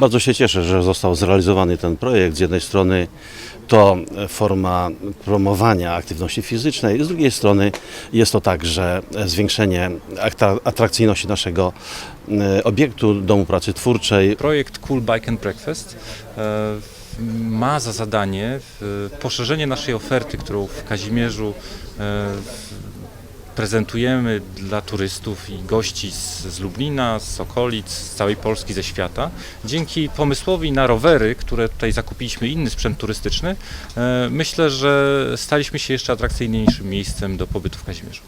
Bardzo się cieszę, że został zrealizowany ten projekt. Z jednej strony to forma promowania aktywności fizycznej, z drugiej strony jest to także zwiększenie atrakcyjności naszego e, obiektu Domu Pracy Twórczej. Projekt Cool Bike and Breakfast e, ma za zadanie poszerzenie naszej oferty, którą w Kazimierzu e, prezentujemy dla turystów i gości z, z Lublina, z okolic, z całej Polski, ze świata. Dzięki pomysłowi na rowery, które tutaj zakupiliśmy, inny sprzęt turystyczny, e, myślę, że staliśmy się jeszcze atrakcyjniejszym miejscem do pobytu w Kazimierzu.